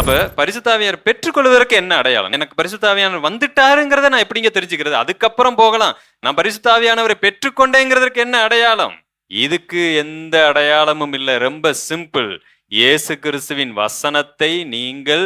அப்ப பரிசுத்தாவியார் பெற்றுக்கொள்வதற்கு என்ன அடையாளம்? எனக்கு பரிசுத்தாவியானவர் வந்துட்டாருங்கிறத நான் எப்படிங்க தெரிஞ்சுக்கிறது? அதுக்கப்புறம் போகலாம். நான் பரிசுத்தாவியானவரை பெற்றுக்கொண்டேங்கிறதுக்கு என்ன அடையாளம்? இதுக்கு எந்த அடையாளமும் இல்லை. ரொம்ப சிம்பிள். இயேசு கிறிஸ்துவின் வசனத்தை நீங்கள்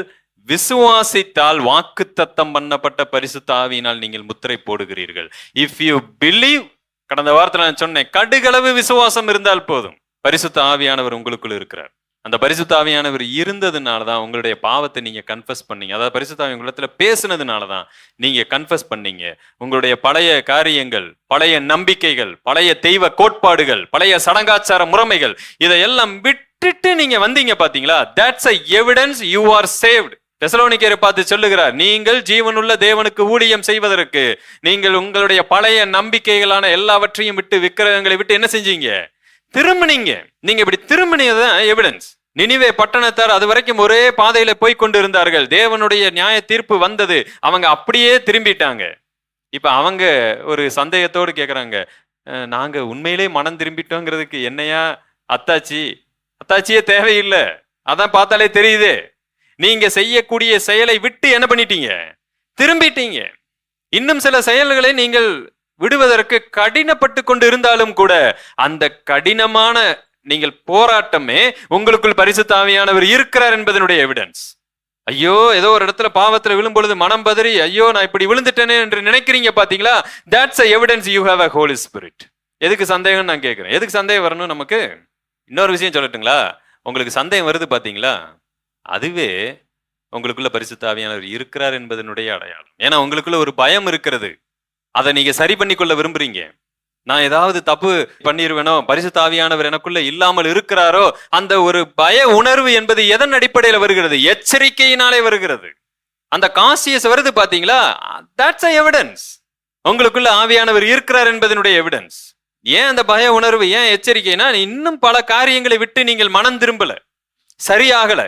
விசுவாசித்தால் வாக்குத்தத்தம் பண்ணப்பட்ட பரிசுத்தாவியினால் நீங்கள் முத்திரை போடுகிறீர்கள். இஃப் யூ பிலீவ் கடந்த வாரத்தில் நான் சொன்னேன் கடுகளவு விசுவாசம் இருந்தால் போதும். பரிசுத்த ஆவியானவர் உங்களுக்குள் இருக்கிறார். அந்த பரிசுத்தாவியானவர் இருந்ததுனால தான் உங்களுடைய பாவத்தை நீங்க கன்ஃபஸ் பண்ணீங்க. அதாவது பரிசுத்தாவி ஆவி பேசுனதுனால தான் நீங்க கன்ஃபஸ் பண்ணீங்க. உங்களுடைய பழைய காரியங்கள் பழைய நம்பிக்கைகள் பழைய தெய்வ கோட்பாடுகள் பழைய சடங்காச்சார முறைமைகள் இதையெல்லாம் விட்டுட்டு நீங்க வந்தீங்க பாத்தீங்களா? That's a evidence you are saved தெசலோனிக்கரை பார்த்து சொல்லுகிறார் நீங்கள் ஜீவனுள்ள தேவனுக்கு ஊழியம் செய்வதற்கு நீங்கள் உங்களுடைய பழைய நம்பிக்கைகளான எல்லாவற்றையும் விட்டு விக்கிரகங்களை விட்டு என்ன செஞ்சீங்க? திரும்பினீங்க. நீங்க இப்படி திரும்பினதுதான் எவிடன்ஸ் நினிவே பட்டணத்தார் அது வரைக்கும் ஒரே பாதையில போய் கொண்டு இருந்தார்கள் தேவனுடைய நியாய தீர்ப்பு வந்தது. அவங்க அப்படியே திரும்பிட்டாங்க. இப்ப அவங்க ஒரு சந்தேகத்தோடு கேக்குறாங்க. நாங்க உண்மையிலே மனம் திரும்பிட்டோங்கிறதுக்கு என்னையா அத்தாச்சி? அத்தாச்சியே தேவையில்லை. அதான் பார்த்தாலே தெரியுது. நீங்க செய்யக்கூடிய செயலை விட்டு என்ன பண்ணிட்டீங்க? திரும்பிட்டீங்க. இன்னும் சில செயல்களை நீங்கள் விடுவதற்கு கடினப்பட்டு கொண்டு இருந்தாலும் கூட அந்த கடினமான நீங்கள் போராட்டமே உங்களுக்குள் பரிசுத்தாவியானவர் இருக்கிறார் என்பதனுடைய எவிடன்ஸ் ஐயோ ஏதோ ஒரு இடத்துல பாவத்துல விழும்பொழுது மனம் பதறி ஐயோ நான் இப்படி விழுந்துட்டேனே என்று நினைக்கிறீங்க பாத்தீங்களா? That's a evidence you have a holy spirit எதுக்கு சந்தேகம் நான் கேட்கிறேன் எதுக்கு சந்தேகம் வரணும் நமக்கு இன்னொரு விஷயம் சொல்லட்டுங்களா? உங்களுக்கு சந்தேகம் வருது பாத்தீங்களா? அதுவே உங்களுக்குள்ள பரிசுத்தாவியானவர் இருக்கிறார் என்பதனுடைய அடையாளம். ஏன்னா உங்களுக்குள்ள ஒரு பயம் இருக்கிறது. அதை நீங்க சரி பண்ணிக்கொள்ள விரும்புறீங்க. நான் ஏதாவது தப்பு பண்ணிருவேனோ பரிசுத்தாவியானவர் எனக்குள்ள இல்லாமல் இருக்கிறாரோ அந்த ஒரு பய உணர்வு என்பது எதன் அடிப்படையில் வருகிறது? எச்சரிக்கையினாலே வருகிறது. அந்த காசியஸ் வருது பாத்தீங்களா? தட்ஸ் அ எவிடன்ஸ் உங்களுக்குள்ள ஆவியானவர் இருக்கிறார் என்பதனுடைய எவிடன்ஸ் ஏன் அந்த பய உணர்வு ஏன் எச்சரிக்கைனா இன்னும் பல காரியங்களை விட்டு நீங்கள் மனம் திரும்பல. சரியாகல.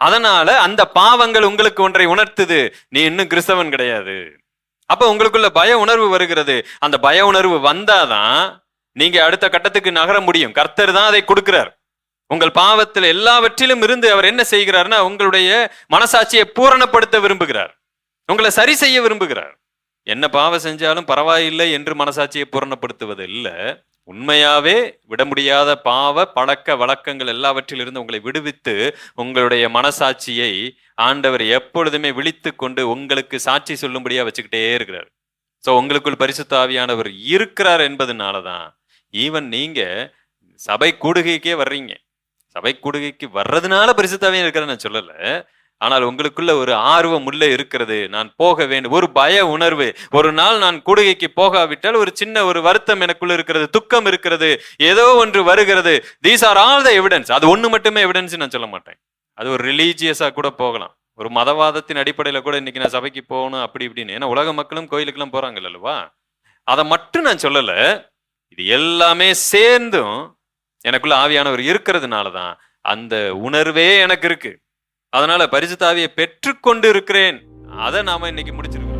அதனால அந்த பாவங்கள் உங்களுக்கு ஒன்றை உணர்த்துது. நீ இன்னும் கிறிஸ்தவன் கிடையாது. அப்ப உங்களுக்குள்ள பய உணர்வு வருகிறது. அந்த பய உணர்வு வந்தாதான் நீங்க அடுத்த கட்டத்துக்கு நகர முடியும். கர்த்தர் தான் அதை கொடுக்கிறார். உங்கள் பாவத்தில் எல்லாவற்றிலும் இருந்து அவர் என்ன செய்கிறார்னா உங்களுடைய மனசாட்சியை பூரணப்படுத்த விரும்புகிறார். உங்களை சரி செய்ய விரும்புகிறார். என்ன பாவம் செஞ்சாலும் பரவாயில்லை என்று மனசாட்சியை பூரணப்படுத்துவது இல்லை உண்மையாவே விட முடியாத பாவ பழக்க வழக்கங்கள் எல்லாவற்றிலிருந்து உங்களை விடுவித்து உங்களுடைய மனசாட்சியை ஆண்டவர் எப்பொழுதுமே விழித்து கொண்டு உங்களுக்கு சாட்சி சொல்லும்படியா வச்சுக்கிட்டே இருக்கிறார். ஸோ உங்களுக்குள் பரிசுத்தாவியானவர் இருக்கிறார் என்பதுனால தான் ஈவன் நீங்க சபை கூடுகைக்கே வர்றீங்க. சபை கூடுகைக்கு வர்றதுனால பரிசுத்தாவியம் இருக்கிறேன்னு நான் சொல்லலை. ஆனால் உங்களுக்குள்ள ஒரு ஆர்வம் உள்ள இருக்கிறது. நான் போக வேண்டும். ஒரு பய உணர்வு. ஒரு நாள் நான் கூடுகைக்கு போகாவிட்டால் ஒரு சின்ன ஒரு வருத்தம் எனக்குள்ள இருக்கிறது. துக்கம் இருக்கிறது. ஏதோ ஒன்று வருகிறது. These are all the evidence அது ஒன்று மட்டுமே எவிடன்ஸ் நான் சொல்ல மாட்டேன். அது ஒரு ரிலீஜியஸாக கூட போகலாம். ஒரு மதவாதத்தின் அடிப்படையில் கூட இன்னைக்கு நான் சபைக்கு போகணும் அப்படி இப்படின்னு. ஏன்னா உலக மக்களும் கோயிலுக்கெல்லாம் போறாங்க அல்லவா? அதை மட்டும் நான் சொல்லலை. இது எல்லாமே சேர்ந்தும் எனக்குள்ள ஆவியானவர் இருக்கிறதுனால தான் அந்த உணர்வே எனக்கு இருக்குது அதனால பரிசுத்தாவியை பெற்றுக்கொண்டு இருக்கிறேன். அதை நாம இன்னைக்கு முடிச்சிருக்கோம்